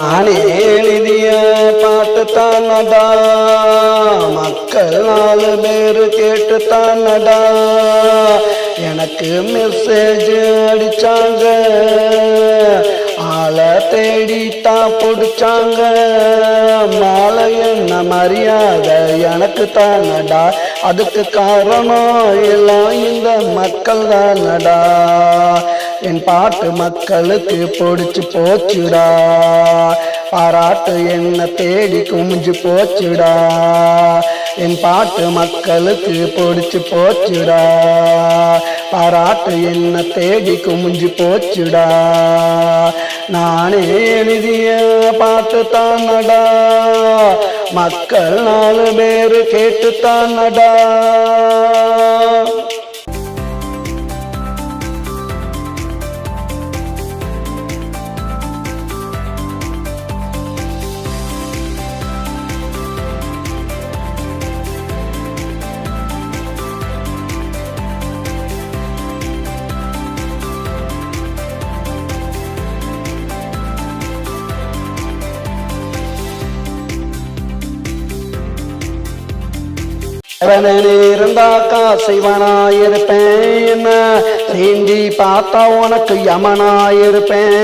நானே எழுதிய பாட்டு தானடா? மக்கள் நாலு பேர் கேட்டு தானடா? எனக்கு மெசேஜ் அடிச்சாங்க. ஆளை தேடி தான் பிடிச்சாங்க. மாலை என்ன மரியாதை எனக்கு தானடா? அதுக்கு காரணம் எல்லாம் இந்த மக்கள் தானடா. என் பாட்டு மக்களுக்கு பிடிச்சு போச்சுடா. பாராட்டு என்ன தேடி குமிஞ்சு போச்சுடா. என் பாட்டு மக்களுக்கு பிடிச்சு போச்சுடா. பாராட்டு என்ன தேடி குமிஞ்சு போச்சுடா. நானே எழுதிய பாட்டு தானடா. மக்கள் நாலு பேரு கேட்டு தானடா. இருந்தா காசைவனாயிருப்பேன் சிவனாயிருப்பேன் என்ன? சீண்டி பார்த்தா உனக்கு யமனாயிருப்பேன்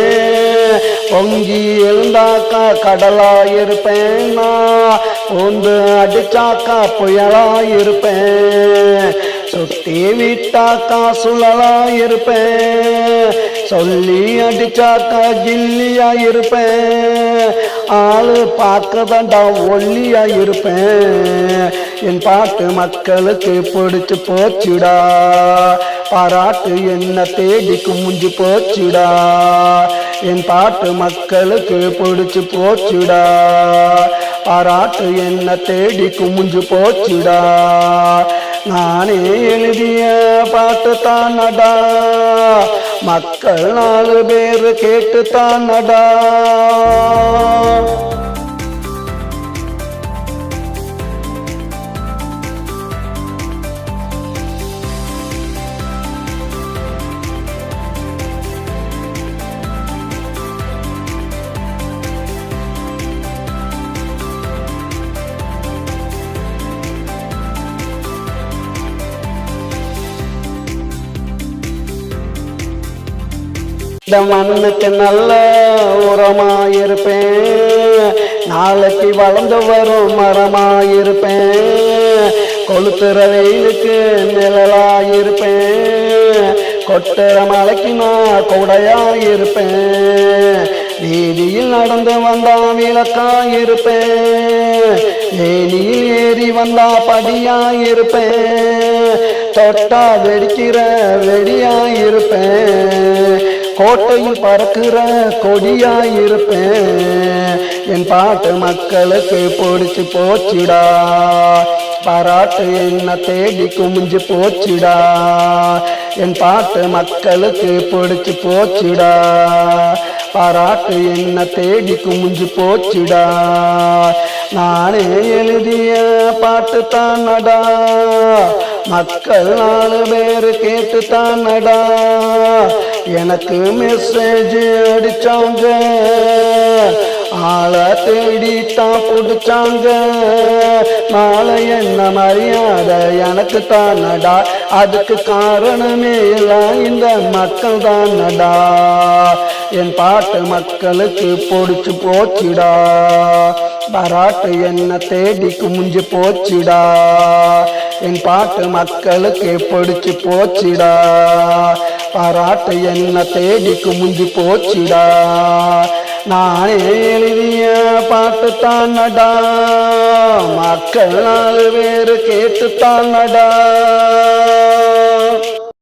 பொங்கி எழுந்தாக்கா கடலாயிருப்பேன் நான் பூந்து அடிச்சாக்கா புயலாயிருப்பேன் சுத்தி விட்டாக்கா சுழலாயிருப்பேன் சொல்லி அடிச்சாக்கா ஜில்லியாயிருப்பேன் இருப்பேன் ஆளு பார்க்கதாண்டா ஒல்லியா இருப்பேன். என் பாட்டு மக்களுக்கு பிடிச்சு போச்சுடா. பாராட்டு என்ன தேடிக்கு முஞ்சு போச்சுடா. என் பாட்டு மக்களுக்கு பிடிச்சு போச்சுடா. பாராட்டு என்ன தேடி குமிஞ்சு போச்சுடா. நானே எழுதிய பாட்டு தானடா. மக்கள் நாலு பேர் கேட்டு நடா இந்த மண்ணுக்கு நல்ல உரமாயிருப்பேன். நாளைக்கு வளர்ந்து வரும் மரமாயிருப்பேன். கொளுத்துற வெயிலுக்கு நிழலாயிருப்பேன். கொட்டுற மலைக்கு நான் கொடையாயிருப்பேன். நீதியில் நடந்து வந்தா விளக்காயிருப்பேன். ஏனியில் ஏறி வந்தா படியாயிருப்பேன். தொட்டா வெடிக்கிற வெடியாயிருப்பேன். கோட்டையில் பறக்கிற கொடியாயிருப்பேன். என் பாட்டு மக்களுக்கு பிடிச்சு போச்சுடா. பாராட்டு என்ன தேடி குமிஞ்சு போச்சுடா. என் பாட்டு மக்களுக்கு பிடிச்சு போச்சுடா. பாராட்டு என்ன தேடி குமிஞ்சு போச்சுடா. நானே எழுதிய பாட்டு தானடா. மக்கள் நாலு பேர் கேட்டு தானடா. எனக்கு மெசேஜ் அடிச்சாங்க. ஆளை தேடி தான் பிடிச்சாங்க. நாளை என்ன மரியாதை எனக்கு தானடா? அதுக்கு காரணமே எல்லாம் இந்த மக்கள் தானடா. என் பாட்டு மக்களுக்கு பிடிச்சு போச்சுடா. பராட்டு என்ன தேடி குமிஞ்சு போச்சுடா. என் பாட்டு மக்களுக்கு பிடிச்சு போச்சுடா. பாராட்டு என்ன தேடி குமிஞ்சு போச்சுடா. நானே எழுதிய பாட்டுத்தான் நடா மக்கள் நாலு பேர் கேட்டுத்தான் நடா